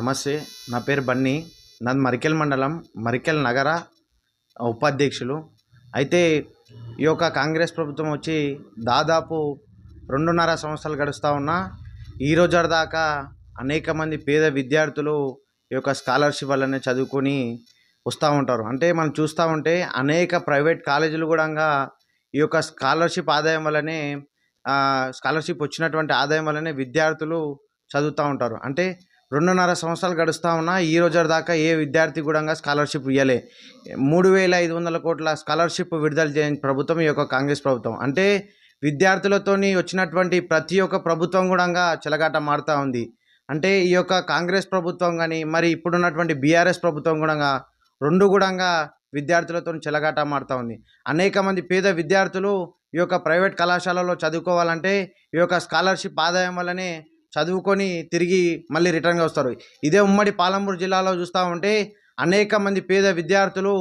నమస్తే నా పేరు బన్నీ. నాది మరికెల్ మండలం మరికెల్ నగర ఉపాధ్యక్షులు. అయితే ఈ యొక్క కాంగ్రెస్ ప్రభుత్వం వచ్చి దాదాపు రెండున్నర సంవత్సరాలు గడుస్తూ ఉన్నా ఈ రోజు దాకా అనేక మంది పేద విద్యార్థులు ఈ యొక్క స్కాలర్షిప్ వల్లనే చదువుకొని వస్తూ ఉంటారు. అంటే మనం చూస్తూ ఉంటే అనేక ప్రైవేట్ కాలేజీలు కూడా ఈ యొక్క స్కాలర్షిప్ ఆదాయం వల్లనే స్కాలర్షిప్ వచ్చినటువంటి ఆదాయం వల్లనే విద్యార్థులు చదువుతూ ఉంటారు. అంటే రెండున్నర సంవత్సరాలు గడుస్తూ ఉన్నా ఈ రోజు దాకా ఏ విద్యార్థి కూడా స్కాలర్షిప్ ఇవ్వలే మూడు వేల ఐదు వందల కోట్ల స్కాలర్షిప్ విడుదల చేయని ప్రభుత్వం ఈ యొక్క కాంగ్రెస్ ప్రభుత్వం. అంటే విద్యార్థులతోని వచ్చినటువంటి ప్రతి ఒక్క ప్రభుత్వం కూడా చెలగాట మారుతూ ఉంది. అంటే ఈ యొక్క కాంగ్రెస్ ప్రభుత్వం కానీ మరి ఇప్పుడున్నటువంటి బీఆర్ఎస్ ప్రభుత్వం కూడా రెండు కూడా విద్యార్థులతో చెలగాట మారుతూ ఉంది. అనేక మంది పేద విద్యార్థులు ఈ యొక్క ప్రైవేట్ కళాశాలలో చదువుకోవాలంటే ఈ యొక్క స్కాలర్షిప్ ఆదాయం వల్లనే చదువుకొని తిరిగి మళ్ళీ రిటర్న్గా వస్తారు. ఇదే ఉమ్మడి పాలమూరు జిల్లాలో చూస్తూ ఉంటే అనేక మంది పేద విద్యార్థులు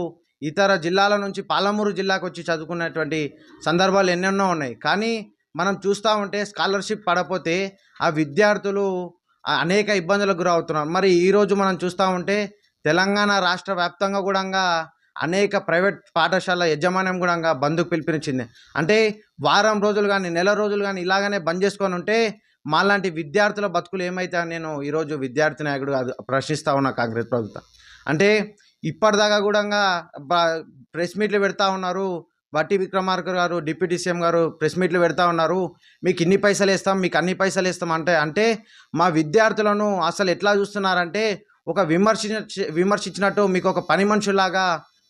ఇతర జిల్లాల నుంచి పాలమూరు జిల్లాకు వచ్చి చదువుకున్నటువంటి సందర్భాలు ఎన్నెన్నో ఉన్నాయి. కానీ మనం చూస్తూ ఉంటే స్కాలర్షిప్ పడపోతే ఆ విద్యార్థులు అనేక ఇబ్బందులకు గురవుతున్నారు. మరి ఈరోజు మనం చూస్తూ ఉంటే తెలంగాణ రాష్ట్ర వ్యాప్తంగా కూడా అనేక ప్రైవేట్ పాఠశాల యజమాన్యం కూడా బంద్కు పిలిపించింది. అంటే వారం రోజులు కానీ నెల రోజులు కానీ ఇలాగనే బంద్ చేసుకొని ఉంటే మాలాంటి విద్యార్థుల బతుకులు ఏమైతే నేను ఈరోజు విద్యార్థి నాయకుడు అది ప్రశ్నిస్తా ఉన్నా కాంగ్రెస్ ప్రభుత్వం. అంటే ఇప్పటిదాకా కూడా ప్రెస్ మీట్లు పెడతా ఉన్నారు. బట్టి విక్రమార్క గారు డిప్యూటీ సీఎం గారు ప్రెస్ మీట్లు పెడతా ఉన్నారు. మీకు ఇన్ని పైసలు ఇస్తాం మీకు అన్ని పైసలు ఇస్తాం అంటే అంటే మా విద్యార్థులను అసలు ఎట్లా చూస్తున్నారంటే ఒక విమర్శించ విమర్శించినట్టు మీకు ఒక పని మనుషులాగా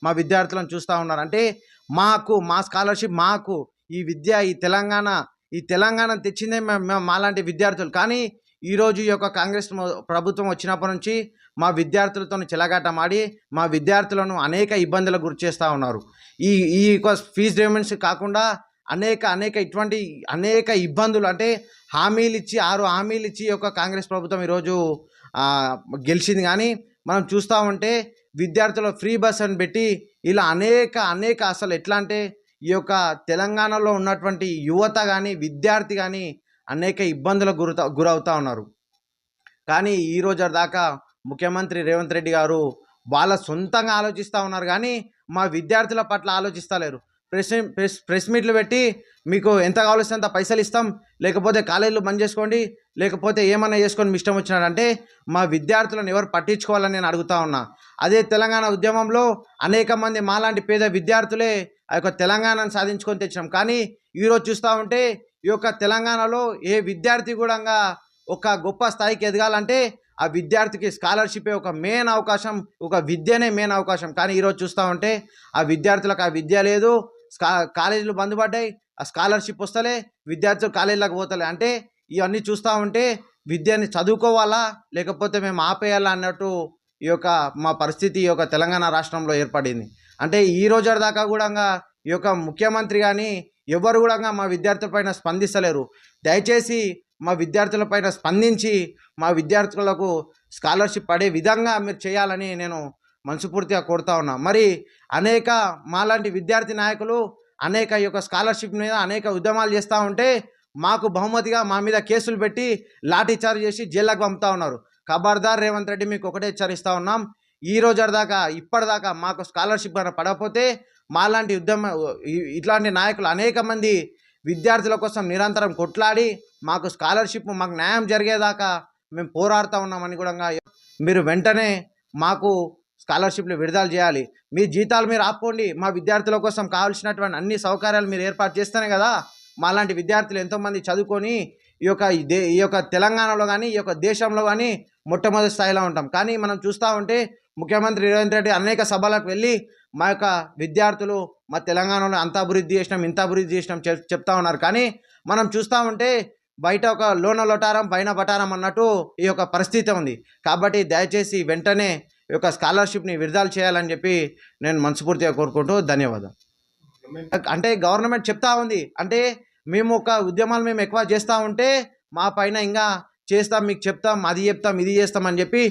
మా విద్యార్థులను చూస్తూ ఉన్నారు. అంటే మాకు మా స్కాలర్షిప్ మాకు ఈ విద్య ఈ తెలంగాణ ఈ తెలంగాణ తెచ్చిందే మాలాంటి విద్యార్థులు. కానీ ఈరోజు ఈ యొక్క కాంగ్రెస్ మొ- ప్రభుత్వం వచ్చినప్పటి నుంచి మా విద్యార్థులతో చెలగాటమాడి మా విద్యార్థులను అనేక ఇబ్బందులకు గురి చేస్తూ ఉన్నారు. ఈ ఈ యొక్క ఫీజు పేమెంట్స్ కాకుండా అనేక అనేక ఇటువంటి అనేక ఇబ్బందులు అంటే హామీలు ఇచ్చి ఆరు హామీలు ఇచ్చి ఈ యొక్క కాంగ్రెస్ ప్రభుత్వం ఈరోజు గెలిచింది. కానీ మనం చూస్తూ ఉంటే విద్యార్థుల ఫ్రీ బస్ అని పెట్టి ఇలా అనేక అనేక అసలు ఎట్లా అంటే ఈ యొక్క తెలంగాణలో ఉన్నటువంటి యువత కానీ విద్యార్థి కానీ అనేక ఇబ్బందులకు గురత గురవుతూ ఉన్నారు. కానీ ఈ రోజు దాకా ముఖ్యమంత్రి రేవంత్ రెడ్డి గారు వాళ్ళ సొంతంగా ఆలోచిస్తూ ఉన్నారు. కానీ మా విద్యార్థుల పట్ల ఆలోచిస్తలేరు. ప్రెస్ ప్రెస్ ప్రెస్ మీట్లు పెట్టి మీకు ఎంత కావాల్సిన అంత పైసలు ఇస్తాం. లేకపోతే కాలేజీలు బంద్ చేసుకోండి. లేకపోతే ఏమన్నా చేసుకొని మీ ఇష్టం వచ్చినాడంటే మా విద్యార్థులను ఎవరు పట్టించుకోవాలని నేను అడుగుతా ఉన్నా. అదే తెలంగాణ ఉద్యమంలో అనేక మంది మాలాంటి పేద విద్యార్థులే ఆ యొక్క తెలంగాణను సాధించుకొని తెచ్చినాం. కానీ ఈరోజు చూస్తూ ఉంటే ఈ యొక్క తెలంగాణలో ఏ విద్యార్థి కూడా ఒక గొప్ప స్థాయికి ఎదగాలంటే ఆ విద్యార్థికి స్కాలర్షిపే ఒక మెయిన్ అవకాశం ఒక విద్యనే మెయిన్ అవకాశం. కానీ ఈరోజు చూస్తూ ఉంటే ఆ విద్యార్థులకు ఆ విద్య లేదు. స్కా కాలేజీలు బంద్ పడ్డాయి ఆ స్కాలర్షిప్ వస్తలే విద్యార్థులు కాలేజీలకు పోతలే. అంటే ఇవన్నీ చూస్తూ ఉంటే విద్యని చదువుకోవాలా లేకపోతే మేము ఆపేయాలా అన్నట్టు ఈ యొక్క మా పరిస్థితి ఈ యొక్క తెలంగాణ రాష్ట్రంలో ఏర్పడింది. అంటే ఈ రోజు దాకా కూడా ఈ యొక్క ముఖ్యమంత్రి కానీ ఎవరు కూడా మా విద్యార్థుల పైన స్పందిస్తలేరు. దయచేసి మా విద్యార్థుల పైన స్పందించి మా విద్యార్థులకు స్కాలర్షిప్ పడే విధంగా మీరు చేయాలని నేను మనస్ఫూర్తిగా కోరుతా ఉన్నా. మరి అనేక మాలాంటి విద్యార్థి నాయకులు అనేక యొక్క స్కాలర్షిప్ మీద అనేక ఉద్యమాలు చేస్తూ ఉంటే మాకు బహుమతిగా మా మీద కేసులు పెట్టి లాఠీ చార్జ్ చేసి జైల్లోకి పంపుతా ఉన్నారు. ఖబర్దార్ రేవంత్ రెడ్డి మీకు ఒకటే హెచ్చరిస్తూ ఉన్నాం. ఈ రోజు దాకా ఇప్పటిదాకా మాకు స్కాలర్షిప్ కనుక పడకపోతే మాలాంటి ఉద్యమ ఇట్లాంటి నాయకులు అనేక మంది విద్యార్థుల కోసం నిరంతరం కొట్లాడి మాకు స్కాలర్షిప్ మాకు న్యాయం జరిగేదాకా మేము పోరాడుతూ ఉన్నామని కూడా మీరు వెంటనే మాకు స్కాలర్షిప్లు విడుదల చేయాలి. మీ జీతాలు మీరు ఆపుకోండి. మా విద్యార్థుల కోసం కావాల్సినటువంటి అన్ని సౌకర్యాలు మీరు ఏర్పాటు చేస్తేనే కదా మాలాంటి విద్యార్థులు ఎంతోమంది చదువుకొని ఈ యొక్క ఈ దే ఈ యొక్క తెలంగాణలో కానీ ఈ యొక్క దేశంలో కానీ మొట్టమొదటి స్థాయిలో ఉంటాం. కానీ మనం చూస్తూ ఉంటే ముఖ్యమంత్రి రేవంత్ రెడ్డి అనేక సభలకు వెళ్ళి మా యొక్క విద్యార్థులు మా తెలంగాణలో అంత అభివృద్ధి చేసినాం ఇంత అభివృద్ధి చేసినాం చెప్ చెప్తా ఉన్నారు. కానీ మనం చూస్తూ ఉంటే బయట ఒక లోన లొటారం పైన బటారం అన్నట్టు ఈ యొక్క పరిస్థితి ఉంది. కాబట్టి దయచేసి వెంటనే యొక్క స్కాలర్షిప్ని విడుదల చేయాలని చెప్పి నేను మనస్ఫూర్తిగా కోరుకుంటూ ధన్యవాదాలు. అంటే గవర్నమెంట్ చెప్తా ఉంది. అంటే మేము ఒక ఉద్యమాలు మేము ఎక్కువ చేస్తూ ఉంటే మా పైన ఇంకా చేస్తాం మీకు చెప్తాం అది చెప్తాం ఇది చేస్తాం అని చెప్పి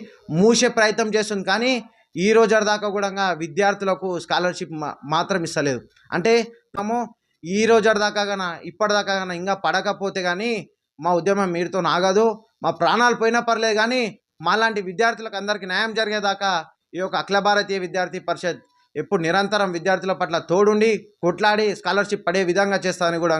మూసే ప్రయత్నం చేస్తుంది. కానీ ఈ రోజు దాకా కూడా విద్యార్థులకు స్కాలర్షిప్ మాత్రం ఇస్తలేదు. అంటే మేము ఈ రోజు దాకా గాన ఇప్పటిదాకా గాన ఇంకా పడకపోతే కానీ మా ఉద్యమం మీరుతో ఆగదు. మా ప్రాణాలు పోయినా పర్లేదు కానీ మాలాంటి విద్యార్థులకు అందరికీ న్యాయం జరిగేదాకా ఈ యొక్క అఖిల భారతీయ విద్యార్థి పరిషత్ ఎప్పుడు నిరంతరం విద్యార్థుల పట్ల తోడుండి కొట్లాడి స్కాలర్షిప్ పడే విధంగా చేస్తామని కూడా